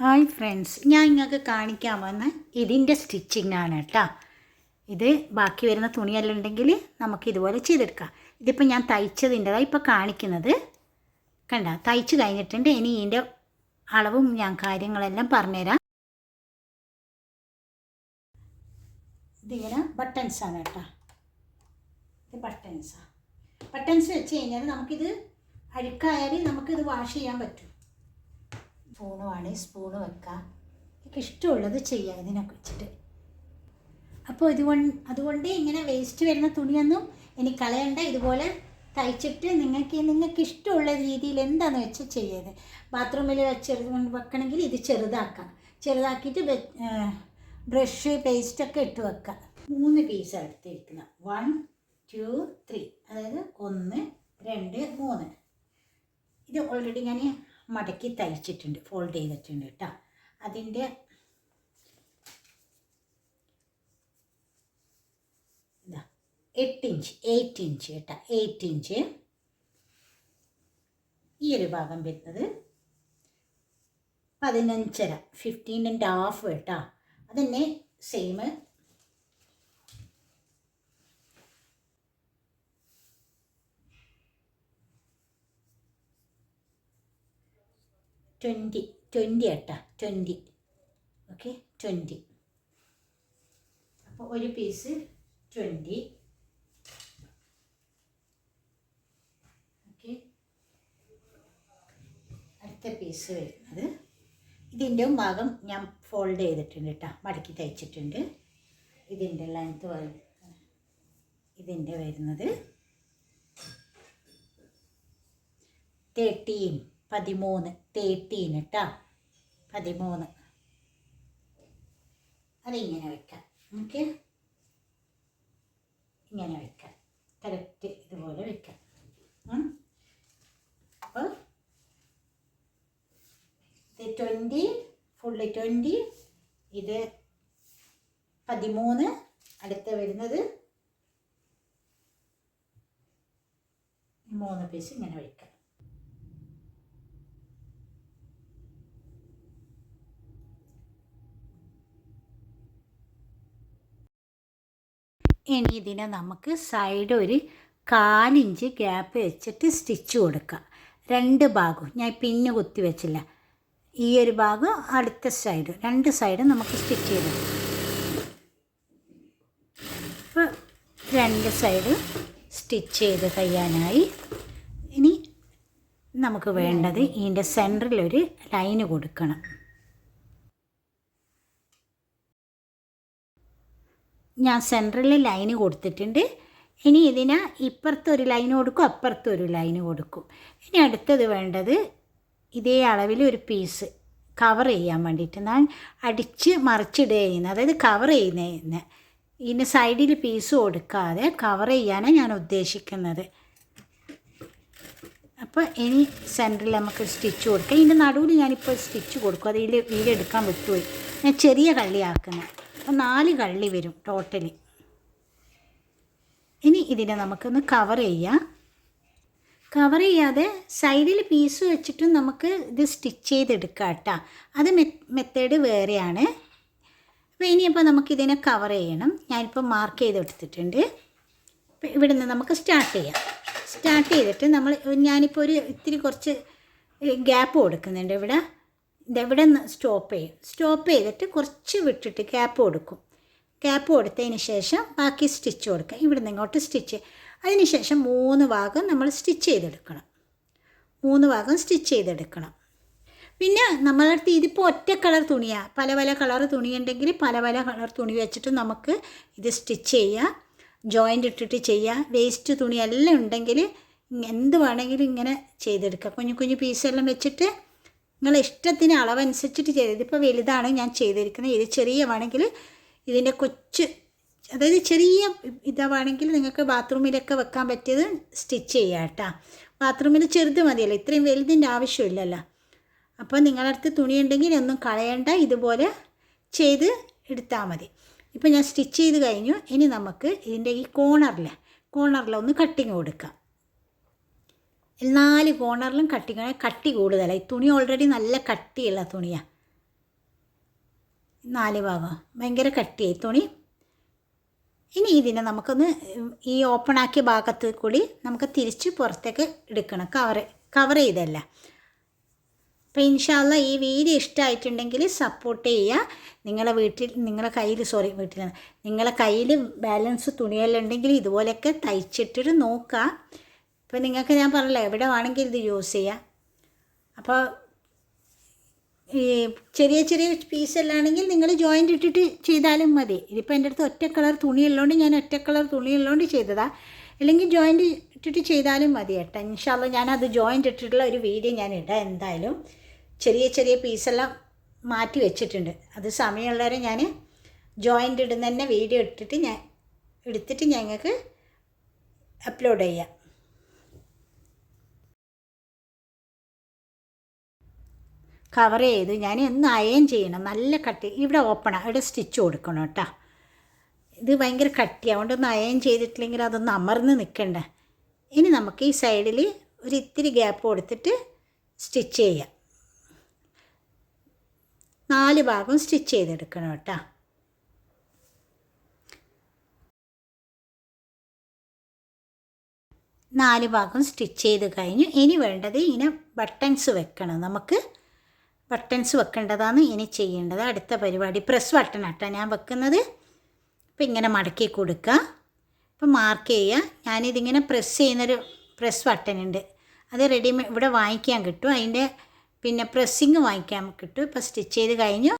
Hi friends ഞാൻ നിങ്ങൾക്ക് കാണിക്കാൻ വന്ന ഇതിന്റെ സ്റ്റിച്ചിങ് ആണ് കേട്ടോ ഇത് ബാക്കി വരുന്ന തുണിയെല്ലാം ഉണ്ടെങ്കിൽ നമുക്ക് ഇതുപോലെ ചെയ്തെടുക്കാം. ഇതിപ്പോൾ ഞാൻ തയ്ച്ചതിന്റെതാണ് ഇപ്പോൾ കാണിക്കുന്നത്. കണ്ട തയ്ച്ച് കഴിഞ്ഞിട്ടുണ്ട്. ഇനി ഇതിന്റെ അളവും ഞാൻ കാര്യങ്ങളെല്ലാം പറഞ്ഞുതരാം. ഇതിങ്ങനെ ബട്ടൺസാണ് കേട്ടോ ഇത് ബട്ടൺസാണ് ബട്ടൺസ് വെച്ച് കഴിഞ്ഞാൽ നമുക്കിത് അഴുക്കായാൽ നമുക്കിത് വാഷ് ചെയ്യാൻ പറ്റും. സ്പൂണ് വേണമെങ്കിൽ സ്പൂണ് വെക്കാം. എനിക്ക് ഇഷ്ടമുള്ളത് ചെയ്യാം ഇതിനൊക്കെ വെച്ചിട്ട് അപ്പോൾ ഇതുകൊണ്ട് അതുകൊണ്ട് ഇങ്ങനെ വേസ്റ്റ് വരുന്ന തുണിയൊന്നും ഇനി കളയണ്ട. ഇതുപോലെ തയ്ച്ചിട്ട് നിങ്ങൾക്ക് നിങ്ങൾക്ക് ഇഷ്ടമുള്ള രീതിയിൽ എന്താണെന്ന് വെച്ചാൽ ചെയ്യത് ബാത്റൂമിൽ ചെറുത് വെക്കണമെങ്കിൽ ഇത് ചെറുതാക്കാം. ചെറുതാക്കിയിട്ട് ബ്രഷ് പേസ്റ്റൊക്കെ ഇട്ട് വെക്കാം. മൂന്ന് പീസ് എടുത്തിരിക്കുന്നത് വൺ ടു ത്രീ അതായത് ഒന്ന് രണ്ട് മൂന്ന്. ഇത് ഓൾറെഡി ഞാൻ മടക്കി തയ്ച്ചിട്ടുണ്ട് ഫോൾഡ് ചെയ്തിട്ടുണ്ട് കേട്ടോ. അതിന്റെ എട്ട് ഇഞ്ച് എയ്റ്റ് ഇഞ്ച് കേട്ടോ. Eight inch. ഈ ഒരു ഭാഗം വരുന്നത് പതിനഞ്ചര ഫിഫ്റ്റീൻ ആൻഡ് ഹാഫ് കേട്ടോ. അതന്നെ സെയിം ട്വന്റി ട്വന്റി കേട്ടോ ട്വന്റി ഓക്കെ ട്വന്റി അപ്പോൾ ഒരു പീസ് ട്വന്റി ഓക്കെ അടുത്ത പീസ് വരുന്നത്. ഇതിന്റെ ഭാഗം ഞാൻ ഫോൾഡ് ചെയ്തിട്ടുണ്ട് കേട്ടോ മടക്കി തയ്ച്ചിട്ടുണ്ട്. ഇതിന്റെ ലെങ്ത്ത് ഇതിന്റെ വരുന്നത് തേർട്ടീൻ പതിമൂന്ന്. തേർട്ടീൻ കേട്ടോ പതിമൂന്ന്. അതിങ്ങനെ വെക്കാം. നമുക്ക് ഇങ്ങനെ വെക്കാം. കറക്റ്റ് ഇതുപോലെ വെക്കാം. അപ്പോൾ ഇത് ട്വന്റി ഫുള്ള് ട്വന്റി ഇത് പതിമൂന്ന്. അടുത്ത വരുന്നത് മൂന്ന് പീസ് ഇങ്ങനെ വയ്ക്കാം ഇനി ഇതിനെ നമുക്ക് സൈഡ് ഒരു കാലിഞ്ച് ഗ്യാപ്പ് വെച്ചിട്ട് സ്റ്റിച്ച് കൊടുക്കുക രണ്ട് ഭാഗവും. ഞാൻ പിന്ന് കുത്തി വെച്ചില്ല. ഈ ഒരു ഭാഗം അടുത്ത സൈഡ് രണ്ട് സൈഡും നമുക്ക് സ്റ്റിച്ച് ചെയ്ത് അപ്പോൾ രണ്ട് സൈഡ് സ്റ്റിച്ച് ചെയ്ത് കഴിയാനായി. ഇനി നമുക്ക് വേണ്ടത് ഇതിന്റെ സെന്ററിലൊരു ലൈന് കൊടുക്കണം. ഞാൻ സെന്ററിൽ ലൈന് കൊടുത്തിട്ടുണ്ട്. ഇനി ഇതിന് ഇപ്പുറത്തൊരു ലൈൻ കൊടുക്കും അപ്പുറത്തൊരു ലൈന് കൊടുക്കും. ഇനി അടുത്തത് വേണ്ടത് ഇതേ അളവിൽ ഒരു പീസ് കവർ ചെയ്യാൻ വേണ്ടിയിട്ട്. ഞാൻ അടിച്ച് മറിച്ചിടുക ചെയ്യുന്നത്. അതായത് കവർ ചെയ്യുന്ന ഇതിന് സൈഡിൽ പീസ് കൊടുക്കാതെ കവർ ചെയ്യാനാണ് ഞാൻ ഉദ്ദേശിക്കുന്നത്. അപ്പോൾ ഇനി സെന്ററിൽ നമുക്ക് സ്റ്റിച്ച് കൊടുക്കാം. ഇതിന്റെ നടുവിൽ ഞാനിപ്പോൾ സ്റ്റിച്ച് കൊടുക്കും. അതിൽ വീടെടുക്കാൻ വിട്ടുപോയി. ഞാൻ ചെറിയ കള്ളിയാക്കുന്നത് നാല് കള്ളി വരും ടോട്ടലി. ഇനി ഇതിനെ നമുക്കൊന്ന് കവർ ചെയ്യാം. കവർ ചെയ്യാതെ സൈഡിൽ പീസ് വെച്ചിട്ടും നമുക്ക് ഇത് സ്റ്റിച്ച് ചെയ്തെടുക്കാം കേട്ടോ. അത് മെത്തേഡ് വേറെയാണ്. അപ്പോൾ ഇനിയിപ്പോൾ നമുക്കിതിനെ കവർ ചെയ്യണം. ഞാനിപ്പോൾ മാർക്ക് ചെയ്തെടുത്തിട്ടുണ്ട്. അപ്പോൾ ഇവിടെ നിന്ന് നമുക്ക് സ്റ്റാർട്ട് ചെയ്യാം. സ്റ്റാർട്ട് ചെയ്തിട്ട് നമ്മൾ ഞാനിപ്പോൾ ഒരു ഇത്തിരി കുറച്ച് ഗ്യാപ്പ് കൊടുക്കുന്നുണ്ട് ഇവിടെ. ഇതെവിടെ നിന്ന് സ്റ്റോപ്പ് ചെയ്യും. സ്റ്റോപ്പ് ചെയ്തിട്ട് കുറച്ച് വിട്ടിട്ട് ക്യാപ്പ് കൊടുക്കും. ക്യാപ്പ് കൊടുത്തതിന് ശേഷം ബാക്കി സ്റ്റിച്ച് കൊടുക്കുക. ഇവിടെ നിന്ന് ഇങ്ങോട്ട് സ്റ്റിച്ച് അതിന് ശേഷം മൂന്ന് ഭാഗം നമ്മൾ സ്റ്റിച്ച് ചെയ്തെടുക്കണം. മൂന്ന് ഭാഗം സ്റ്റിച്ച് ചെയ്തെടുക്കണം. പിന്നെ നമ്മളടുത്ത് ഇതിപ്പോൾ ഒറ്റ കളർ തുണിയാണ് പല പല കളർ തുണിയുണ്ടെങ്കിൽ പല പല കളർ തുണി വെച്ചിട്ട് നമുക്ക് ഇത് സ്റ്റിച്ച് ചെയ്യാം. ജോയിന്റ് ഇട്ടിട്ട് ചെയ്യാം. വേസ്റ്റ് തുണിയെല്ലാം ഉണ്ടെങ്കിൽ എന്ത് വേണമെങ്കിലും ഇങ്ങനെ ചെയ്തെടുക്കാം. കുഞ്ഞു കുഞ്ഞു പീസെല്ലാം വെച്ചിട്ട് നിങ്ങളെ ഇഷ്ടത്തിന് അളവനുസരിച്ചിട്ട് ചെയ്ത് ഇതിപ്പോൾ വലുതാണ് ഞാൻ ചെയ്തിരിക്കുന്നത്. ഇത് ചെറിയ വേണമെങ്കിൽ ഇതിന്റെ കൊച്ച് അതായത് ചെറിയ ഇതാവാണെങ്കിൽ നിങ്ങൾക്ക് ബാത്റൂമിലൊക്കെ വെക്കാൻ പറ്റിയത് സ്റ്റിച്ച് ചെയ്യാം കേട്ടോ. ബാത്റൂമിൽ ചെറുത് മതിയല്ലോ. ഇത്രയും വലുതിന്റെ ആവശ്യമില്ലല്ലോ. അപ്പോൾ നിങ്ങളടുത്ത് തുണിയുണ്ടെങ്കിൽ ഒന്നും കളയണ്ട. ഇതുപോലെ ചെയ്ത് എടുത്താൽ മതി. ഇപ്പോൾ ഞാൻ സ്റ്റിച്ച് ചെയ്ത് കഴിഞ്ഞു. ഇനി നമുക്ക് ഇതിന്റെ ഈ കോണറിൽ കോണറിൽ ഒന്ന് കട്ടിങ് കൊടുക്കാം. നാല് കോർണറിലും കട്ടി കട്ടി കൂടുതലായി തുണി ഓൾറെഡി നല്ല കട്ടിയുള്ള തുണിയാണ് നാല് ഭാഗം ഭയങ്കര കട്ടിയായി തുണി. ഇനി ഇതിനെ നമുക്കൊന്ന് ഈ ഓപ്പൺ ആക്കിയ ഭാഗത്ത് കൂടി നമുക്ക് തിരിച്ച് പുറത്തേക്ക് എടുക്കണം. കവർ കവർ ചെയ്തല്ല. അപ്പോൾ ഇൻഷാല്ല ഈ വീഡിയോ ഇഷ്ടമായിട്ടുണ്ടെങ്കിൽ സപ്പോർട്ട് ചെയ്യുക നിങ്ങളെ വീട്ടിൽ നിങ്ങളെ കയ്യിൽ സോറി വീട്ടിൽ നിങ്ങളെ കയ്യിൽ ബാലൻസ് തുണിയെല്ലാം ഉണ്ടെങ്കിൽ ഇതുപോലെയൊക്കെ തയ്ച്ചിട്ടിട്ട് നോക്കുക ഇപ്പോൾ നിങ്ങൾക്ക് ഞാൻ പറഞ്ഞില്ല എവിടെ വേണമെങ്കിൽ ഇത് യൂസ് ചെയ്യാം. അപ്പോൾ ഈ ചെറിയ ചെറിയ പീസ് ആണെങ്കിൽ നിങ്ങൾ ജോയിന്റ് ഇട്ടിട്ട് ചെയ്താലും മതി. ഇതിപ്പോൾ എന്റെ അടുത്ത് ഒറ്റ കളർ തുണിയുള്ളതുകൊണ്ട് ഞാൻ ഒറ്റ കളർ തുണിയുള്ളതുകൊണ്ട് ചെയ്തതാ. അല്ലെങ്കിൽ ജോയിന്റ് ഇട്ടിട്ട് ചെയ്താലും മതി കേട്ടോ ഇൻഷാല്ല ഞാനത് ജോയിന്റ് ഇട്ടിട്ടുള്ള ഒരു വീഡിയോ ഞാൻ ഇടാം എന്തായാലും. ചെറിയ ചെറിയ പീസെല്ലാം മാറ്റി വെച്ചിട്ടുണ്ട്. അത് സമയമുള്ളവരെ ഞാൻ ജോയിന്റ് ഇടുന്ന തന്നെ വീഡിയോ ഇട്ടിട്ട് ഞാൻ എടുത്തിട്ട് ഞങ്ങൾക്ക് അപ്ലോഡ് ചെയ്യാം. കവർ ചെയ്ത് ഞാൻ എന്ന് അയൺ ചെയ്യണം. നല്ല കട്ടി ഇവിടെ ഓപ്പണാണ് ഇവിടെ സ്റ്റിച്ച് കൊടുക്കണം കേട്ടോ. ഇത് ഭയങ്കര കട്ടി അതുകൊണ്ടൊന്ന് അയൺ ചെയ്തിട്ടില്ലെങ്കിൽ അതൊന്ന് അമർന്ന് നിൽക്കണ്ട. ഇനി നമുക്ക് ഈ സൈഡിൽ ഒരു ഇത്തിരി ഗ്യാപ്പ് കൊടുത്തിട്ട് സ്റ്റിച്ച് ചെയ്യാം. നാല് ഭാഗം സ്റ്റിച്ച് ചെയ്തെടുക്കണം കേട്ടോ. നാല് ഭാഗം സ്റ്റിച്ച് ചെയ്ത് കഴിഞ്ഞു. ഇനി വേണ്ടത് ഇങ്ങനെ ബട്ടൺസ് വെക്കണം. നമുക്ക് ബട്ടൺസ് വെക്കേണ്ടതാണ്. ഇനി ചെയ്യേണ്ടത് അടുത്ത പരിപാടി. പ്രസ് ബട്ടൺ ആട്ടോ ഞാൻ വെക്കുന്നത്. അപ്പോൾ ഇങ്ങനെ മടക്കി കൊടുക്കുക അപ്പം മാർക്ക് ചെയ്യുക ഞാനിതിങ്ങനെ പ്രസ് ചെയ്യുന്നൊരു പ്രസ് ബട്ടൺ ഉണ്ട്. അത് റെഡിമേഡ് ഇവിടെ വാങ്ങിക്കാൻ കിട്ടും. അതിന്റെ പിന്നെ പ്രസ്സിങ് വാങ്ങിക്കാൻ കിട്ടും. ഇപ്പോൾ സ്റ്റിച്ച് ചെയ്ത് കഴിഞ്ഞു.